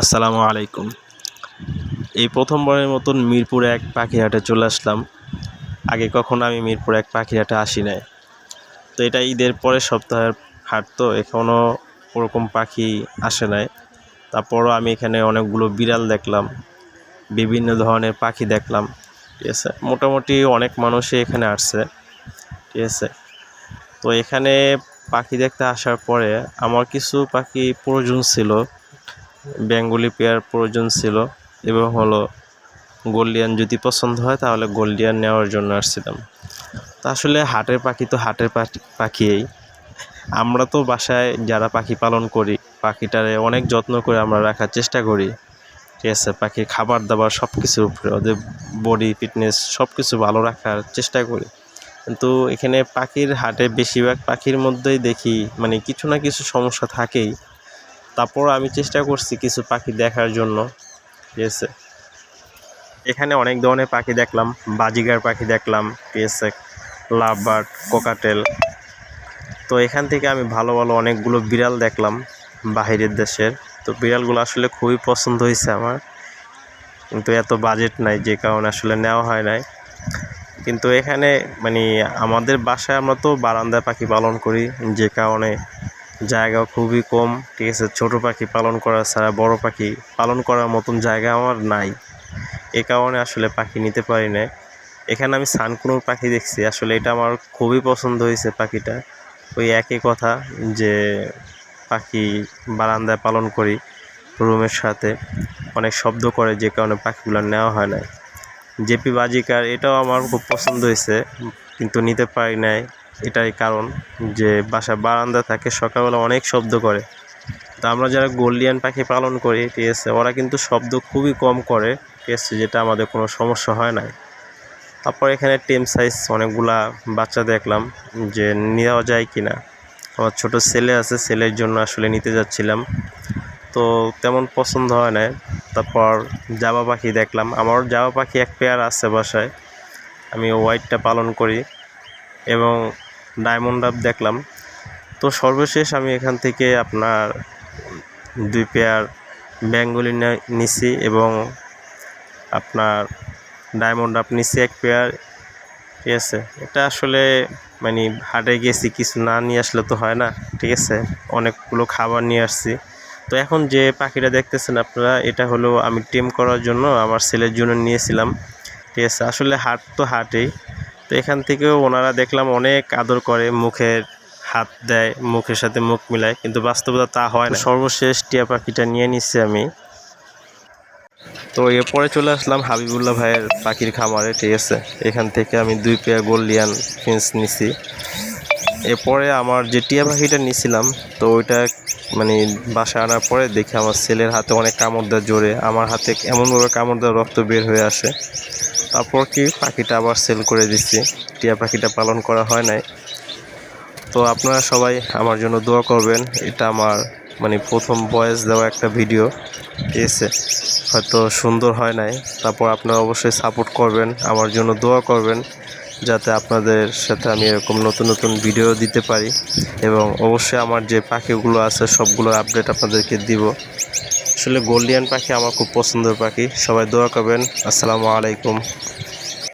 আসসালামু আলাইকুম। এই প্রথমবারের মতন মিরপুর এক পাখি হাটে চলে আসলাম। আগে কখনো আমি মিরপুর এক পাখি হাটে আসি নাই। তো এটা ঈদের পরের সপ্তাহের হাট, তো এখনও ওরকম পাখি আসে নাই। তারপরও আমি এখানে অনেকগুলো বিড়াল দেখলাম, বিভিন্ন ধরনের পাখি দেখলাম, ঠিক আছে? মোটামুটি অনেক মানুষই এখানে আসছে, ঠিক আছে? তো এখানে পাখি দেখতে আসার পরে আমার কিছু পাখি প্রয়োজন ছিল। বেঙ্গলি পেয়ার প্রয়োজন ছিল এবং হলো গোল্ডিয়ান যদি পছন্দ হয়, তাহলে গোল্ডিয়ান নেওয়ার জন্য আসছিলাম। তা আসলে হাটের পাখি তো হাটের পাখি পাখিই আমরা তো বাসায় যারা পাখি পালন করি, পাখিটারে অনেক যত্ন করে আমরা রাখার চেষ্টা করি। ঠিক আছে, পাখির খাবার দাবার সব কিছুর উপরে, ওদের বডি ফিটনেস সব কিছু ভালো রাখার চেষ্টা করি। কিন্তু এখানে পাখির হাটে বেশিরভাগ পাখির মধ্যেই দেখি মানে কিছু না কিছু সমস্যা থাকেই। তারপর আমি চেষ্টা করছি কিছু পাখি দেখার জন্য, ঠিক আছে? এখানে অনেক ধরনের পাখি দেখলাম, বাজিগার পাখি দেখলাম, ঠিক আছে? Love bird cockatiel. তো এখান থেকে আমি ভালো ভালো অনেকগুলো বিড়াল দেখলাম বাহিরের দেশের। তো বিড়ালগুলো আসলে খুবই পছন্দ হয়েছে আমার। কিন্তু এত বাজেট নাই, যে কারণে আসলে নেওয়া হয় নাই। কিন্তু এখানে মানে আমাদের বাসায় আমরা তো বারান্দায় পাখি পালন করি, যে কারণে জায়গা খুবই কম, ঠিক আছে? ছোটো পাখি পালন করা ছাড়া বড় পাখি পালন করার মতন জায়গা আমার নাই। এ কারণে আসলে পাখি নিতে পারি না এখানে আমি সানকুনুর পাখি দেখছি, আসলে এটা আমার খুবই পছন্দ হয়েছে পাখিটা। ওই একই কথা যে পাখি বারান্দায় পালন করি রুমের সাথে, অনেক শব্দ করে যে কারণে পাখিগুলো নেওয়া হয় না জেপি বাজিকার এটাও আমার খুব পছন্দ হয়েছে, কিন্তু নিতে পারি নাই। এটাই কারণ যে বাসা বারান্দা থাকে, সকালবেলা অনেক শব্দ করে। তো আমরা যারা গোল্ডিয়ান পাখি পালন করি ঠিক আছে ওরা কিন্তু শব্দ খুবই কম করে ঠিক আছে যেটা আমাদের কোনো সমস্যা হয় না তারপর এখানে টেম সাইজ অনেকগুলা বাচ্চা দেখলাম যে নেওয়া যায় কি না আমার ছোটো ছেলে আছে, ছেলের জন্য আসলে নিতে যাচ্ছিলাম। তো তেমন পছন্দ হয় না তারপর জাবা পাখি দেখলাম। আমার জাবা পাখি এক পেয়ার আছে বাসায়। আমি হোয়াইটটা পালন করি এবং ডায়মন্ড আপ দেখলাম। তো সর্বশেষ আমি এখান থেকে আপনার দুই পেয়ার বেঙ্গলি নিছি এবং আপনার ডায়মন্ড আপ নিছি এক পেয়ার ঠিক আছে? এটা আসলে মানে হাটে গেছি, কিছু না নিয়ে আসলে তো হয় না। ঠিক আছে? অনেকগুলো খাবার নিয়ে আসছি। তো এখন যে পাখিটা দেখতেছেন আপনারা, এটা হলো আমি টেম করার জন্য আমার ছেলের জন্য নিয়েছিলাম। ঠিক আছে? আসলে হাট তো হাটেই। তো এখান থেকেও ওনারা দেখলাম অনেক আদর করে, মুখের হাত দেয়, মুখের সাথে মুখ মিলায়, কিন্তু বাস্তবতা তা হয় না। সর্বশেষ টিয়া পাখিটা নিয়ে নিচ্ছি আমি। তো এরপরে চলে আসলাম হাবিবুল্লাহ ভাইয়ের পাখির খামারে, ঠিক আছে? এখান থেকে আমি দুই পেয়ার গোল্ডিয়ান ফিন্স নিছি। এরপরে আমার যে টিয়া পাখিটা নিছিলাম, তো ওইটা মানে বাসায় আনার পরে দেখি আমার ছেলের হাতে অনেক কামড় দেওয়া জোরে, আমার হাতে এমনভাবে কামড় দেওয়া রক্ত বের হয়ে আসে। তারপর কি পাখিটা আবার সেল করে দিচ্ছি? টিয়া পাখিটা পালন করা হয় নাই। তো আপনারা সবাই আমার জন্য দোয়া করবেন। এটা আমার মানে প্রথম বয়স দেওয়া একটা ভিডিও আছে? হয়তো সুন্দর হয় নাই। তারপর আপনারা অবশ্যই সাপোর্ট করবেন। আমার জন্য দোয়া করবেন, যাতে আপনাদের সাথে আমি এরকম নতুন নতুন ভিডিও দিতে পারি। এবং অবশ্যই আমার যে পাখিগুলো আছে, সবগুলোর আপডেট আপনাদেরকে দিব। আসলে গোল্ডিয়ান পাখি আমার খুব পছন্দের পাখি। সবাই দোয়া করবেন। আসসালামু আলাইকুম।